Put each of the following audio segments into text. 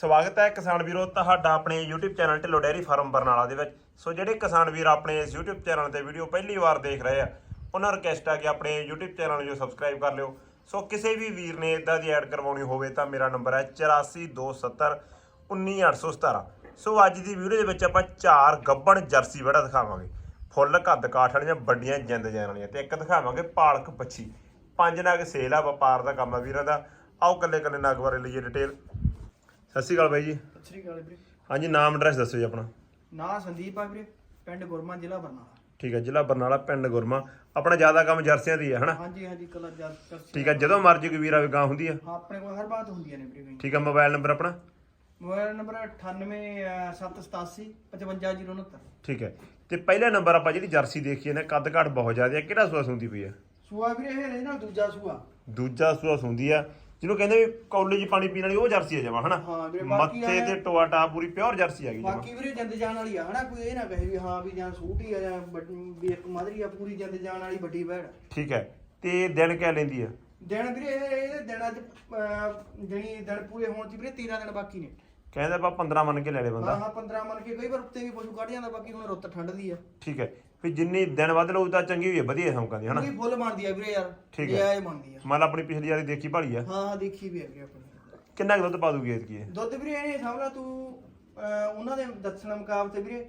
ਸਵਾਗਤ ਹੈ ਕਿਸਾਨ ਵੀਰੋ ਤੁਹਾਡਾ ਆਪਣੇ YouTube channel Dhillon dairy farm Barnala ਦੇ ਵਿੱਚ। ਸੋ ਜਿਹੜੇ ਕਿਸਾਨ ਵੀਰ ਆਪਣੇ ਇਸ YouTube ਚੈਨਲ ਤੇ ਵੀਡੀਓ ਪਹਿਲੀ ਵਾਰ ਦੇਖ ਰਹੇ ਆ, ਉਹਨਾਂ ਨੂੰ ਰਿਕਵੈਸਟ ਆ ਕਿ ਆਪਣੇ YouTube ਚੈਨਲ ਨੂੰ ਸਬਸਕ੍ਰਾਈਬ ਕਰ ਲਿਓ। ਸੋ ਕਿਸੇ ਵੀ ਵੀਰ ਨੇ ਇਦਾਂ ਦੀ ਐਡ ਕਰਵਾਉਣੀ ਹੋਵੇ ਤਾਂ ਮੇਰਾ ਨੰਬਰ ਹੈ 8427 19817 ਸੋ ਅੱਜ ਦੀ ਵੀਡੀਓ ਦੇ ਵਿੱਚ ਆਪਾਂ ਚਾਰ ਗੱਬਣ ਜਰਸੀ ਵੜਾ ਦਿਖਾਵਾਂਗੇ। ਫੁੱਲ ਕੱਦ ਕਾਠ ਵਾਲੀਆਂ ਵੱਡੀਆਂ ਜਿੰਦ ਜਾਨ ਵਾਲੀਆਂ ਤੇ ਇੱਕ ਦਿਖਾਵਾਂਗੇ ਪਾਲਕ ਪੱਛੀ। ਪੰਜ ਨਗ ਸੇਲ ਆ ਵਪਾਰ ਦਾ ਕੰਮ ਆ ਵੀਰਾਂ ਦਾ। ਆਓ ਕੱਲੇ ਕੱਲੇ ਨਗ ਬਾਰੇ ਲਈਏ ਡਿਟੇਲ ਸਤਿ ਸ਼੍ਰੀ ਅਕਾਲ ਬਾਈ ਜੀ। ਸਤਿ ਸ੍ਰੀ ਅਕਾਲ ਵੀਰੇ। ਹਾਂਜੀ ਨਾਮ ਐਡਰੈਸ ਦੱਸੋ ਜੀ ਆਪਣਾ। ਨਾਂ ਸੰਦੀਪ ਆ ਵੀਰੇ ਪਿੰਡ ਗੁਰਮਾ ਜ਼ਿਲ੍ਹਾ ਬਰਨਾਲਾ। ਠੀਕ ਹੈ ਜ਼ਿਲ੍ਹਾ ਬਰਨਾਲਾ ਪਿੰਡ ਗੁਰਮਾ। ਆਪਣਾ ਜ਼ਿਆਦਾ ਕੰਮ ਜਰਸੀਆਂ ਦੀ ਹੈ ਹਨਾ? ਹਾਂਜੀ ਹਾਂਜੀ ਕਲਰ ਜਰ ਜਰਸੀ ਠੀਕ ਹੈ ਜਦੋਂ ਮਰਜ਼ੀ ਕੋਈ ਵੀਰ ਆਵੇ ਗਾਂ ਹੁੰਦੀ ਆ। ਹਾਂ ਆਪਣੇ ਕੋਲ ਹਰ ਬਾਤ ਹੁੰਦੀਆਂ ਨੇ ਵੀਰੇ ਠੀਕ ਹੈ ਮੋਬਾਈਲ ਨੰਬਰ ਆਪਣਾ? ਮੋਬਾਈਲ ਨੰਬਰ 98787 55069 ਠੀਕ ਹੈ ਤੇ ਪਹਿਲਾ ਨੰਬਰ ਆਪਾਂ ਜਿਹੜੀ ਜਰਸੀ ਦੇਖੀ ਨੇ ਕੱਦ ਘਾਟ ਬਹੁਤ ਜ਼ਿਆਦਾ ਹੈ ਕਿਹੜਾ ਸੂਆ ਸੁੰਦੀ ਪਈ ਆ? ਸੂਆ ਵੀਰੇ ਇਹ ਨੇ ਦੂਜਾ ਸੂਆ। ਦੂਜਾ ਸੂਆ ਸੁੰਦੀ ਆ ਜਿਹਨੂੰ ਕਹਿੰਦੇ ਵੀ ਕੌਲੀ 'ਚ ਪਾਣੀ ਪੀਣ ਵਾਲੀ ਉਹ ਜਰਸੀ ਆ ਜਮਾ ਹਨਾ? ਹਾਂ ਵੀਰੇ, ਬਾਕੀ ਮੱਥੇ ਤੇ ਟੋਆ ਟਾ ਪੂਰੀ ਪਿਓਰ ਜਰਸੀ ਆ ਗਈ ਜਮਾ। ਬਾਕੀ ਵੀਰੇ ਜੰਦ ਜਾਣ ਵਾਲੀ ਆ ਹਨਾ? ਕੋਈ ਇਹ ਨਾ ਕਹੇ ਵੀ ਹਾਂ ਵੀ ਜਾਂ ਸੂਟ ਹੀ ਆ ਜਾਂ ਵੀ ਇੱਕ ਮਾਦਰੀ ਆ ਪੂਰੀ ਜੰਦ ਜਾਣ ਵਾਲੀ ਵੱਡੀ ਬੈੜ ਠੀਕ ਹੈ ਤੇ ਦਿਨ ਕਿਆ ਲੈਂਦੀ ਆ? ਦਿਨ ਵੀਰੇ ਇਹ ਇਹ ਦਿਨਾਂ ਚ ਅਹ, ਜਣੀ ਦਿਨ ਪੂਰੇ ਹੋਣ ਚ ਵੀਰੇ 13 ਦਿਨ ਬਾਕੀ ਨੇ। ਕਹਿੰਦੇ ਆਪਾਂ 15 ਮੰਨ ਕੇ ਲੈ ਲੈ ਹਾਂ ਬੰਦਾ। ਹਾਂ 15 ਮੰਨ ਕੇ ਕਈ ਵਾਰ ਉੱਤੇ ਵੀ ਪਸ਼ੂ ਕੱਢ ਜਾਂਦਾ ਬਾਕੀ ਹੁਣ ਰੁੱਤ ਠੰਡ ਦੀ ਆ। ਠੀਕ ਹੈ ਵੀ ਜਿੰਨੀ ਦਿਨ ਵੱਧ ਲਊ ਤਾਂ ਚੰਗੀ ਹੋਈ ਹੈ ਵਧੀਆ ਹਮਕਾਂ ਦੀ ਹਨਾ? ਪੂਰੀ ਫੁੱਲ ਬਣਦੀ ਆ ਵੀਰੇ ਯਾਰ। ਠੀਕ ਹੈ। ਆਏ ਬਣਦੀ ਆ। ਮੰਨ ਲਾ ਆਪਣੀ ਪਿਛਲੀ ਵਾਰੀ ਦੇਖੀ ਭਾਲੀ ਆ। ਹਾਂ ਹਾਂ ਦੇਖੀ ਵੀ ਹੈਗੀ ਆਪਣੀ। ਕਿੰਨਾ ਕੁ ਦੁੱਧ ਪਾ ਦੂਗੀ ਐਤਕੀ ਇਹ? ਦੁੱਧ ਵੀਰੇ ਇਹ ਸਮਝ ਲਾ ਤੂੰ ਅਹ, ਉਹਨਾਂ ਦੇ ਦੱਸਣ ਮੁਕਾਬਲੇ ਵੀਰੇ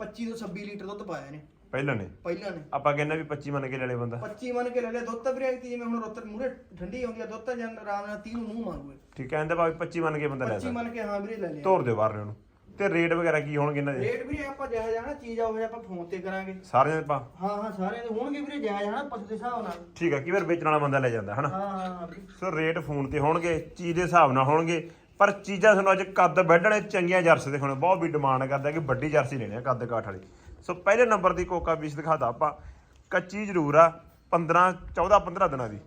25 ਤੋਂ 26 ਲੀਟਰ ਦੁੱਧ ਪਾਇਆ ਨੇ ਪਹਿਲਾਂ ਨੇ? ਪਹਿਲਾਂ ਨੇ। ਆਪਾਂ ਕਹਿੰਦੇ ਵੀ 25 ਮੰਨ ਕੇ ਲੈ ਲੈ ਬੰਦਾ। 25 ਮੰਨ ਕੇ ਲੈ ਲਿਆ ਦੁੱਧ ਤਾਂ ਵੀਰੇ ਕਿ ਜਿਵੇਂ ਹੁਣ ਰੁੱਤ ਮੂਰੇ ਠੰਡੀ ਆਉਂਦੀ ਆ ਦੁੱਧ ਤਾਂ ਜਨ ਆਰਾਮ ਨਾਲ 30 ਨੂੰ ਮੂੰਹ ਮੰਗੂਏ ਠੀਕ ਹੈ ਕਹਿੰਦੇ ਭਾਵੇਂ 25 ਮੰਨ ਕੇ ਬੰਦਾ ਲੈ 25 ਸਕਦਾ। ਮੰਨ ਕੇ ਹਾਂ ਵੀਰੇ ਲੈ ਲਿਆ। ਤੋਰ ਦਿਓ ਬਾਹਰ ਨੇ ਉਹਨੂੰ। ਤੇ ਰੇਟ ਵਗੈਰਾ ਕੀ ਹੋਣਗੇ ਇਹਨਾਂ ਦੇ? ਰੇਟ ਵੀਰੇ ਆਪਾਂ ਜਿਹੜਾ ਜਾਣਾ ਚੀਜ਼ ਆ ਉਹ ਆਪਾਂ ਫੋਨ ਤੇ ਕਰਾਂਗੇ। ਸਾਰਿਆਂ ਦੇ ਪਾ ਹਾਂ ਹਾਂ ਸਾਰਿਆਂ ਦੇ ਹੋਣਗੇ ਵੀਰੇ ਜਾਇਆ ਜਾਣਾ ਪਸ਼ੂ ਦੇ ਹਿਸਾਬ ਨਾਲ। ਠੀਕ ਹੈ ਕਈ ਵਾਰ ਵੇਚਣ ਵਾਲਾ ਬੰਦਾ ਲੈ ਜਾਂਦਾ ਹਨਾ? ਹਾਂ ਹਾਂ ਹਾਂ ਵੀਰੇ। ਸੋ ਰੇਟ ਫੋਨ ਤੇ ਹੋਣਗੇ ਚੀਜ਼ ਦੇ ਹਿਸਾਬ ਨਾਲ ਹੋਣਗੇ ਪਰ ਚੀਜ਼ਾਂ ਤੁਹਾਨੂੰ ਅੱਜ ਕੱਦ ਵੱਢਣੇ ਚੰਗੀਆਂ ਜਰਸੀ ਦਿਖਾਉਣੇ ਬਹੁਤ ਵੀ ਡਿਮਾਂਡ ਕਰਦਾ ਕਿ ਵੱਡੀ ਜਰਸੀ ਲੈਣੀ ਆ ਕੱਦ ਕਾਠ ਵਾਲੀ। ਸੋ ਪਹਿਲੇ ਨੰਬਰ ਦੀ ਕੋਕਾ ਪੀਸ ਦਿਖਾਦਾ ਆਪਾਂ ਕੱਚੀ ਜ਼ਰੂਰ ਆ 15 14 15 ਦਿਨਾਂ ਦੀ।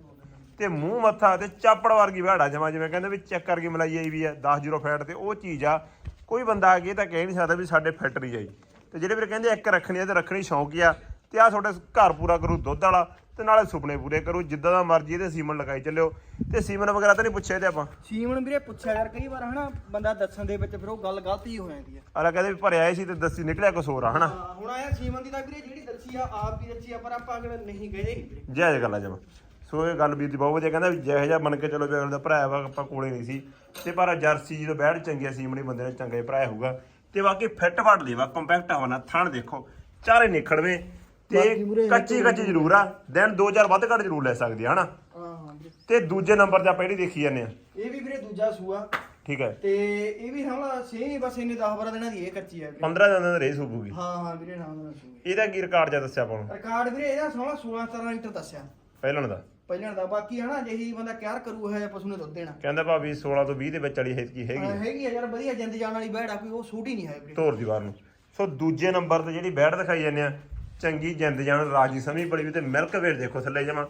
ਤੇ ਮੂੰਹ ਮੱਥਾ ਤੇ ਚਾਪੜ ਵਰਗੀ ਵਹਾੜਾ ਜਮਾ ਜਿਵੇਂ ਕਹਿੰਦੇ ਵੀ ਚੈੱਕ ਕਰਕੇ ਮਲਾਈ ਆਈ ਵੀ ਆ 10 ਜ਼ੀਰੋ ਫੈਟ ਤੇ ਉਹ ਚੀਜ਼ ਆ ਕੋਈ ਬੰਦਾ ਆ ਕੇ ਇਹ ਤਾਂ ਕਹਿ ਨਹੀਂ ਸਕਦਾ ਵੀ ਸਾਡੇ ਫਿੱਟ ਨਹੀਂ ਆਈ ਤੇ ਜਿਹੜੇ ਵੀਰ ਕਹਿੰਦੇ ਇੱਕ ਰੱਖਣੀ ਆ ਤੇ ਰੱਖਣੀ ਸ਼ੌਂਕੀ ਆ ਤੇ ਆ ਤੁਹਾਡੇ ਘਰ ਪੂਰਾ ਕਰੂ ਦੁੱਧ ਵਾਲਾ ਤੇ ਨਾਲੇ ਸੁਪਨੇ ਪੂਰੇ ਕਰੂ ਜਿੱਦਾਂ ਦਾ ਮਰਜ਼ੀ ਇਹਦੇ ਸੀਮਨ ਲਗਾਈ ਚੱਲਿਓ। ਤੇ ਸੀਮਨ ਵਗੈਰਾ ਤਾਂ ਨਹੀਂ ਪੁੱਛਿਆ ਤੇ ਆਪਾਂ? ਸੀਮਨ ਵੀਰੇ ਪੁੱਛਿਆ ਯਾਰ ਕਈ ਵਾਰ ਹਨਾ ਬੰਦਾ ਦੱਸਣ ਦੇ ਵਿੱਚ ਫਿਰ ਉਹ ਗੱਲ ਗਲਤ ਹੀ ਹੋ ਜਾਂਦੀ ਹੈ ਅਲਾ ਕਹਿੰਦੇ ਵੀ ਭਰਿਆ ਸੀ ਤੇ ਦੱਸੀ ਨਿਕਲਿਆ ਕੁਛ ਹੋਰ ਆ ਹਨਾ? ਹੁਣ ਆਇਆ ਸੀਮਨ ਦੀ ਤਾਂ ਵੀਰੇ ਜਿਹੜੀ ਦੱਸੀ ਆ ਆਪ ਵੀ ਦੱਸੀ ਆ ਪਰ ਆਪਾਂ ਅਗਲੇ ਨਹੀਂ ਗਏ। ਵੀਰੇ ਜਾਇਜ਼ ਗੱਲ ਆ ਜਮਾ। ਸੋ ਇਹ ਗੱਲ ਵੀਰ ਦੀ ਬਹੁਤ ਵਧੀਆ ਕਹਿੰਦਾ ਵੀ ਜਿਹੋ ਜਿਹਾ ਮੰਨ ਕੇ ਚਲੋ ਵੀ ਅਗਲੇ ਦਾ ਭਰਾ ਵਾ ਆਪਾਂ ਕੋਲੇ ਨਹੀਂ ਸੀ। ਤੇ ਪਰ ਜਰਸੀ ਜਦੋਂ ਬੈਠ ਚੰਗਿਆ ਸੀ ਮਣੀ ਬੰਦੇ ਨੇ ਚੰਗੇ ਭਰਾ ਹੋਊਗਾ। ਤੇ ਬਾਕੀ ਫਿੱਟ ਫੜ ਲੇਵਾ ਕੰਪੈਕਟ ਹਵਾਨਾ ਥਣ ਦੇਖੋ ਚਾਰੇ ਨਿਖੜਵੇਂ। ਤੇ ਕੱਚੀ ਕੱਚੀ ਜ਼ਰੂਰ ਆ ਦਿਨ 2000 ਵੱਧ ਘੱਟ ਜ਼ਰੂਰ ਲੈ ਸਕਦੀ ਆ ਹਨਾ? ਤੇ ਦੂਜੇ ਨੰਬਰ ਤੇ ਆਪਾਂ ਜਿਹੜੀ ਦੇਖੀ ਜਾਂਦੇ ਆ। ਇਹ ਵੀ ਵੀਰੇ ਦੂਜਾ ਸੂਆ। ਠੀਕ ਹੈ ਤੇ ਇਹ ਵੀ ਹਮਲਾ ਸੇਮ ਬਸ ਇਹਨੇ 10 12 ਦਿਨਾਂ ਦੀ ਇਹ ਕੱਚੀ ਹੈ ਵੀਰੇ। 15 ਦਿਨਾਂ ਦੀ ਰੇਸ ਹੋਊਗੀ ਹਾਂ ਹਾਂ ਵੀਰੇ ਨਾਮ ਦਾ ਇਹਦਾ ਕੀ ਰਿਕਾਰਡ ਜਾਂ ਦੱਸਿਆ ਆਪਾਂ ਨੂੰ ਰਿਕਾਰਡ ਵੀਰੇ ਇਹਦਾ ਸੋਹਣਾ 16 17 ਲੀਟਰ ਦੱਸਿਆ। ਪਹਿਲਣ ਦਾ। ਪਹਿਲਾਂ ਦਾ ਬਾਕੀ ਹਨਾ ਜਿਹੀ ਬੰਦਾ ਕਿਆਰ ਕਰੂ ਹੈ ਪਸ਼ੂ ਨੇ ਦੁੱਧ ਦੇਣਾ। ਕਹਿੰਦਾ ਭਾਵੇਂ 16 ਤੋਂ 20 ਦੇ ਵਿੱਚ ਵਾਲੀ ਹੈਗੀ ਹੈਗੀ ਹਾਂ, ਹੈਗੀ ਆ ਯਾਰ ਵਧੀਆ ਜਿੰਦ ਜਾਣ ਵਾਲੀ ਬੈੜ ਆ ਕੋਈ ਉਹ ਸੂਟ ਹੀ ਨਹੀਂ ਹੈ ਵੀਰੇ ਧੋਰ ਦੀਵਾਰ ਨੂੰ। ਸੋ ਦੂਜੇ ਨੰਬਰ ਤੇ ਜਿਹੜੀ ਬੈੜ ਦਿਖਾਈ ਜਾਂਦੇ ਆ ਚੰਗੀ ਜਿੰਦ ਜਾਨ ਰਾਜੀ ਸਮੀ ਬੜੀ ਵੀ ਤੇ ਮਿਲਕ ਵੇਟ ਦੇਖੋ ਥੱਲੇ ਜਮਾ।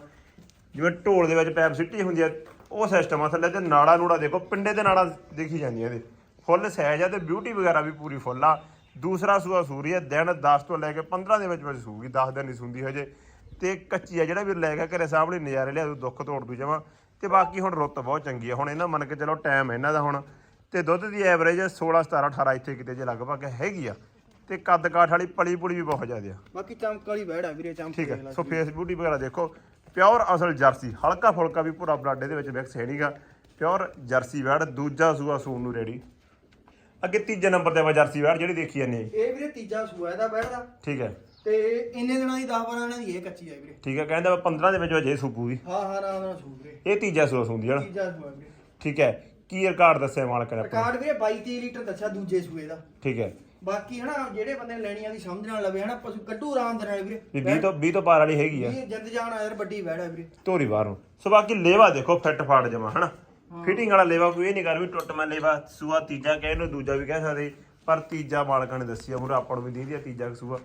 ਜਿਵੇਂ ਢੋਲ ਦੇ ਵਿੱਚ ਪੈਪ ਸਿੱਟੀ ਹੁੰਦੀ ਆ ਉਹ ਸਿਸਟਮ ਆ ਥੱਲੇ ਤੇ ਨਾੜਾ ਨੂੜਾ ਦੇਖੋ ਪਿੰਡੇ ਤੇ ਨਾੜਾ ਦੇਖੀ ਜਾਂਦੀਆਂ ਇਹਦੇ। ਫੁੱਲ ਸਾਈਜ਼ ਆ ਤੇ ਬਿਊਟੀ ਵਗੈਰਾ ਵੀ ਪੂਰੀ ਫੁੱਲ ਆ। ਦੂਸਰਾ ਸੂਆ ਸੂਰੀ ਆ ਦਿਨ 10 ਤੋਂ ਲੈ ਕੇ 15 ਦੇ ਵਿੱਚ ਵਿੱਚ ਸੂਗੀ 10 ਦਿਨ ਨਹੀਂ ਸੁੰਦੀ ਹਜੇ। ਤੇ ਕੱਚੀ ਆ ਜਿਹੜਾ ਵੀ ਲੈ ਗਿਆ ਘਰੇ ਸਾਹਮਣੇ ਨਜ਼ਾਰੇ ਲਿਆ ਦੁੱਖ ਤੋੜ ਦੂ ਜਮਾ। ਤੇ ਬਾਕੀ ਹੁਣ ਰੁੱਤ ਬਹੁਤ ਚੰਗੀ ਆ। ਹੁਣ ਇਹਨਾਂ ਮੰਨ ਕੇ ਚਲੋ ਟਾਈਮ ਇਹਨਾਂ ਦਾ ਹੁਣ। ਤੇ ਦੁੱਧ ਦੀ ਐਵਰੇਜ 16 17 18 ਇੱਥੇ ਕਿਤੇ ਜੇ ਲਗਭਗ ਹੈਗੀ ਆ। ਤੇ ਕੱਦ ਕਾਠ ਵਾਲੀ ਪਲੀ ਪੁਲੀ ਵੀ ਬਹੁਤ ਜ਼ਿਆਦਾ ਆ। ਬਾਕੀ ਚਮਕ ਵਾਲੀ ਬੈੜ ਆ ਵੀਰੇ ਚਮਕ ਠੀਕ ਹੈ ਸੋ ਫੇਸ ਬਿਊਟੀ ਵਗੈਰਾ ਦੇਖੋ। ਪਿਓਰ ਅਸਲ ਜਰਸੀ ਹਲਕਾ ਫੁਲਕਾ ਵੀ ਪੂਰਾ ਬਲੱਡ ਇਹਦੇ ਵਿੱਚ ਮਿਕਸ ਹੈ ਨਹੀਂਗਾ ਪਿਓਰ ਜਰਸੀ ਵੈੜ ਦੂਜਾ ਸੂਆ ਸੂਣ ਨੂੰ ਰੈਡੀ ਅੱਗੇ ਤੀਜੇ ਨੰਬਰ ਤੇ ਆਪਾਂ ਜਰਸੀ ਵੈੜ ਜਿਹੜੀ ਦੇਖੀ ਜਾਂਦੇ ਇਹ ਵੀਰੇ ਤੀਜਾ ਸੂਆ ਇਹਦਾ ਬੈੜ ਦਾ ਠੀਕ ਹੈ। ਤੇ ਇੰਨੇ ਦਿਨਾਂ ਦੀ 10 12 ਦਿਨਾਂ ਦੀ ਇਹ ਕੱਚੀ ਆ ਵੀਰੇ। ਠੀਕ ਹੈ ਕਹਿੰਦਾ 15 ਦੇ ਵਿੱਚ ਵਜੇ ਸੂਪੂਗੀ ਹਾਂ ਹਾਂ ਆਰਾਮ ਨਾਲ ਸੂ ਵੀਰੇ। ਇਹ ਤੀਜਾ ਸੂਆ ਸੂੰਦੀ ਹੈ ਨਾ ਤੀਜਾ ਸੂਆ ਵੀਰੇ। ਠੀਕ ਹੈ ਕੀ ਰਿਕਾਰਡ ਦੱਸਿਆ ਮਾਲਕ ਨੇ ਆਪਣਾ? ਰਿਕਾਰਡ ਵੀਰੇ 22 23 ਲੀਟਰ ਦੱਸਿਆ ਦੂਜੇ ਸੂਏ ਦਾ। ਠੀਕ ਹੈ। ਬਾਕੀ ਹਨਾ ਜਿਹੜੇ ਬੰਦੇ ਨੇ ਲੈਣੀ ਆ ਦੀ ਸਮਝ ਨਾਲ ਲਵੇ ਹਨਾ ਪਸ਼ੂ ਕੱਢੂ ਆਰਾਮ ਦੇ ਨਾਲ ਵੀਰੇ। ਵੀ 20 ਤੋਂ 20 ਤੋਂ ਪਾਰ ਵਾਲੀ ਹੈਗੀ ਆ। ਇਹ ਜਿੰਦ ਜਾਣ ਆ ਯਾਰ ਵੱਡੀ ਆ ਵੀਰੇ। ਧੋਰੀ ਬਾਹਰ ਸੋ ਬਾਕੀ ਲੇਵਾ ਦੇਖੋ ਫਿੱਟ ਫਾੜ ਜਮਾ ਹਨਾ। ਫਿਟਿੰਗ ਵਾਲਾ ਲੇਵਾ ਕੋਈ ਇਹ ਨਹੀਂ ਕਰ ਵੀ ਟੁੱਟ ਮੈਂ ਲੇਵਾ ਸੂਆ ਤੀਜਾ ਕਹੇ ਨੂੰ ਦੂਜਾ ਵੀ ਕਹਿ ਸਕਦੇ। ਪਰ ਤੀਜਾ ਮਾਲਕਾਂ ਨੇ ਦੱਸਿਆ ਮੁਰ ਆਪਾਂ ਨੂੰ ਵੀ ਦੀਦੀ ਆ ਤੀਜਾ ਸੂਆ।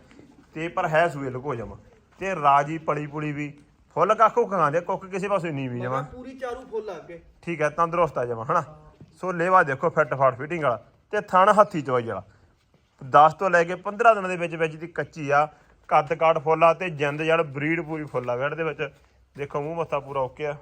ਤੇ ਪਰ ਹੈ ਸੂਏ ਲੁਕੋ ਜਮਾ। ਤੇ ਰਾਜੀ ਪੜੀ ਪੁਲੀ ਵੀ। ਫੁੱਲ ਕਾਖੋ ਖਾਂਦੇ ਕੁੱਕ ਕਿਸੇ ਪਾਸੇ ਨਹੀਂ ਵੀ ਜਮਾ। ਪੂਰੀ ਚਾਰੂ ਫੁੱਲ ਆ ਅੱਗੇ। ਠੀਕ ਹੈ ਤੰਦਰੁਸਤ ਆ ਜਮਾ ਹਨਾ? ਸੋ ਲੇਵਾ ਦੇਖੋ ਫਿੱਟ ਫਾੜ ਫਿਟਿੰਗ ਵਾਲਾ। ਤੇ ਥਣ ਹੱਥੀ ਚਵਾਈ ਵਾਲਾ। 10 ਤੋਂ ਲੈ ਕੇ 15 ਦਿਨਾਂ ਦੇ ਵਿੱਚ ਵਿੱਚ ਦੀ ਕੱਚੀ ਆ। ਕੱਦ ਕਾਠ ਫੁੱਲ ਆ ਤੇ ਜਿੰਦ ਜੜ ਬਰੀਡ ਪੂਰੀ ਫੁੱਲ ਆ ਵੇੜ ਦੇ ਵਿੱਚ। ਦੇਖੋ ਮੂੰਹ ਮੱਥਾ ਪੂਰਾ ਓਕੇ ਆ।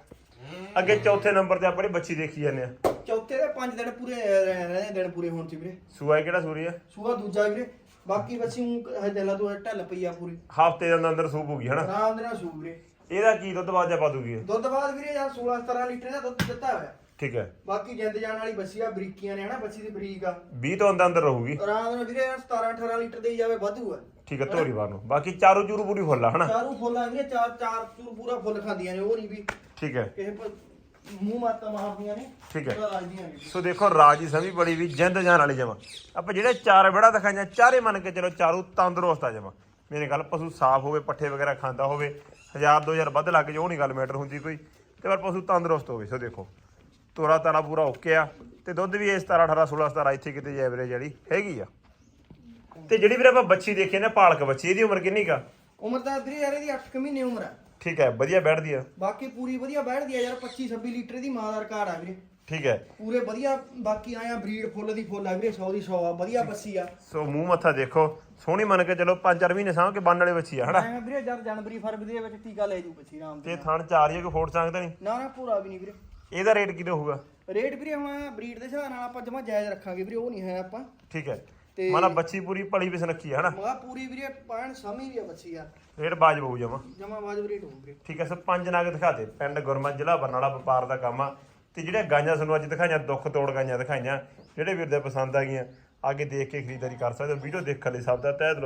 ਅੱਗੇ ਚੌਥੇ ਨੰਬਰ ਤੇ ਆਪਣੀ ਬੱਚੀ ਦੇਖੀ ਜਾਂਦੇ ਆ। ਚੌਥੇ ਦੇ 5 ਦਿਨ ਪੂਰੇ ਰਹਿ ਰਹੇ ਦਿਨ ਪੂਰੇ ਹੋਣ ਚ ਵੀਰੇ। ਸੂਆ ਕਿਹੜਾ ਸੂਰੀ ਆ? ਸੂਆ ਦੂਜਾ ਵੀਰੇ। ਬਾਕੀ ਬੱਸੀ ਹਜੇ ਦਿਲਾਂ ਤੋਂ ਢੱਲ ਪਈ ਆ ਪੂਰੀ। ਹਫ਼ਤੇ ਦੇ ਅੰਦਰ ਸੂਪ ਹੋਗੀ ਹਨਾ? ਆਰਾਮ ਦੇ ਨਾਲ ਸੂ ਵੀਰੇ। ਇਹਦਾ ਕੀ ਦੁੱਧ ਬਾਜਾ ਪਾ ਦੂਗੀ ਇਹ? ਦੁੱਧ ਬਾਅਦ ਵੀਰੇ ਯਾਰ 16 17 ਲੀਟਰ ਦਾ ਦੁੱਧ ਦਿੱਤਾ ਹੋਇਆ। ਠੀਕ ਹੈ। ਬਾਕੀ ਜਿੰਦ ਜਾਣ ਵਾਲੀ ਬੱਸੀ ਆ ਬਰੀਕੀਆਂ ਨੇ ਹਨਾ? ਬੱਸੀ ਦੀ ਬਰੀਕ ਆ। 20 ਤੋਂ ਅੰਦਰ ਅੰਦਰ ਰਹੂਗੀ। ਆਰਾਮ ਨਾਲ ਵੀਰੇ ਯਾਰ 17 18 ਲੀਟਰ ਦੇ ਹੀ ਜਾਵੇ ਵਾਧੂ ਆ। ਠੀਕ ਹੈ ਧੋਰੀ ਬਾਰ ਨੂੰ। ਬਾਕੀ ਚਾਰੂ ਚੂਰੂ ਪੂਰੀ ਫੁੱਲ ਆ ਹਨਾ? ਚਾਰੂ ਫੁੱਲ ਆ ਵੀਰੇ ਚਾਰ ਚਾਰ ਚੂਰ ਪੂਰਾ ਫੁੱਲ ਖਾਂਦੀਆਂ ਨੇ ਉਹ ਨਹੀਂ ਵੀ ਠੀਕ ਹੈ। ਕਿਸੇ ਮੂੰਹ ਮਾਤਾ ਮਾਰਦੀਆਂ ਨੇ ਠੀਕ ਹੈ। ਪੂਰਾ ਰਾਜਦੀਆਂ ਨੇ ਸੋ ਦੇਖੋ ਰਾਜੀ ਸਮੀ ਬੜੀ ਵੀ ਜਿੰਦ ਜਾਨ ਵਾਲੀ ਜਮਾ। ਆਪਾਂ ਜਿਹੜੇ ਚਾਰ ਬੜਾ ਦਿਖਾਈਆਂ ਚਾਰੇ ਮੰਨ ਕੇ ਚਲੋ ਚਾਰੂ ਤੰਦਰੁਸਤ ਆ ਜਮਾ। ਮੇਰੇ ਗੱਲ ਪਸ਼ੂ ਸਾਫ਼ ਹੋਵੇ ਪੱਠੇ ਵਗੈਰਾ ਖਾਂਦਾ ਹੋਵੇ 1000 2000 ਵੱਧ ਲੱਗ ਜੇ ਉਹ ਨਹੀਂ ਗੱਲ ਮੈਟਰ ਹੁੰਦੀ ਕੋਈ। ਤੇ ਪਰ ਪਸ਼ੂ ਤੰਦਰੁਸਤ ਹੋਵੇ ਸੋ ਦੇਖੋ। ਤੋਰਾ ਤਾਰਾ ਪੂਰਾ ਓਕੇ ਆ। ਤੇ ਦੁੱਧ ਵੀ ਇਸ 17 18 16 17 ਇੱਥੇ ਕਿਤੇ ਐਵਰੇਜ ਜਿਹੜੀ ਹੈਗੀ ਆ। ਤੇ ਜਿਹੜੀ ਵੀਰੇ ਆਪਾਂ ਬੱਚੀ ਦੇਖੀ ਨਾ ਪਾਲਕ ਬੱਚੀ ਇਹਦੀ ਉਮਰ ਕਿੰਨੀ ਕਾ ਉਮਰ ਤਾਂ ਵੀਰੇ ਯਾਰ ਇਹਦੀ 8 ਮਹੀਨੇ ਉਮਰ ਆ। ਠੀਕ ਹੈ ਵਧੀਆ ਬੈਠਦੀ ਆ। ਬਾਕੀ ਪੂਰੀ ਵਧੀਆ ਬੈਠਦੀ ਆ ਯਾਰ 25 26 ਲੀਟਰ ਦੀ ਮਾਂ ਦਾ ਰਿਕਾਰਡ ਆ ਵੀਰੇ। ਠੀਕ ਹੈ। ਪੂਰੇ ਵਧੀਆ ਬਾਕੀ ਆਇਆ ਬਰੀਡ ਫੁੱਲ ਦੀ ਫੁੱਲ ਆ ਵੀਰੇ 100 ਦੀ 100 ਆ ਵਧੀਆ ਬੱਸੀ ਆ। ਸੋ ਮੂੰਹ ਮੱਥਾ ਦੇਖੋ ਸੋਹਣੀ ਮੰਨ ਕੇ ਚਲੋ 5-4 ਮਹੀਨੇ ਸਾਂਭ ਕੇ ਬੰਨ ਵਾਲੀ ਬੱਚੀ ਆ ਹਨਾ? ਐਵੇਂ ਵੀਰੇ ਜਦ ਜਨਵਰੀ ਫਰਵਰੀ ਦੇ ਵਿੱਚ ਟੀਕਾ ਲੈ ਜੂ ਬੱਸੀ ਆਰਾਮ ਤੇ ਥਣ ਚਾਰ ਹੀ ਆ, ਕੋਈ ਫੋਟ ਸਕਦਾ ਨਹੀਂ? ਨਾ ਨਾ ਪੂਰਾ ਵੀ ਨਹੀਂ ਵੀਰੇ। ਇਹਦਾ ਰੇਟ ਕਿਲੋ ਹੋਊਗਾ? ਰੇਟ ਵੀਰੇ ਹੁਣ ਬਰੀਡ ਦੇ ਹਿਸਾਬ ਨਾਲ ਆਪਾਂ ਜਮਾ ਜਾਇਜ਼ ਰੱਖਾਂਗੇ ਵੀਰੇ ਉਹ ਨਹੀਂ ਹੈ ਆਪਾਂ। ਠੀਕ ਹੈ। ਤੇ- ਮਾਨਾ ਬੱਚੀ ਪੂਰੀ ਪਲੀ ਵੀ ਸੁਨੱਖੀ ਹੈ ਹਨਾ? ਮਾ ਪੂਰੀ ਵੀਰੇ ਪਾਣ ਸਮੀ ਵੀ ਆ ਬੱਸੀ ਆ। ਰੇਟ ਬਾਜਬ ਹੋਊ ਜਮਾ। ਜਮਾ ਵਾਜਬ ਰੇਟ ਹੋਊ ਵੀਰੇ। ਠੀਕ ਹੈ ਸੋ ਪੰਜ ਨਗ ਦਿਖਾਤੇ ਪਿੰਡ ਗੁਰਮਾ ਜ਼ਿਲ੍ਹਾ ਬਰਨਾਲਾ ਵਪਾਰ ਦਾ ਕੰਮ ਆ। ਤੇ ਜਿਹੜੇ ਗਾਂਆਂ ਤੁਹਾਨੂੰ ਅੱਜ ਦਿਖਾਈਆਂ ਦੁੱਖ ਤੋੜ ਗਾਂਆਂ ਦਿਖਾਈਆਂ ਜਿਹੜੇ ਵੀਰ ਦੇ ਪਸੰਦ ਆ ਗਈਆਂ ਅੱਗੇ ਦੇਖ ਕੇ ਖਰੀਦਦਾਰੀ ਕਰ ਸਕਦੇ ਹੋ। ਵੀਡੀਓ ਦੇਖਣ ਲਈ ਸਭ ਦਾ ਤਹਿ ਦਿਲੋਂ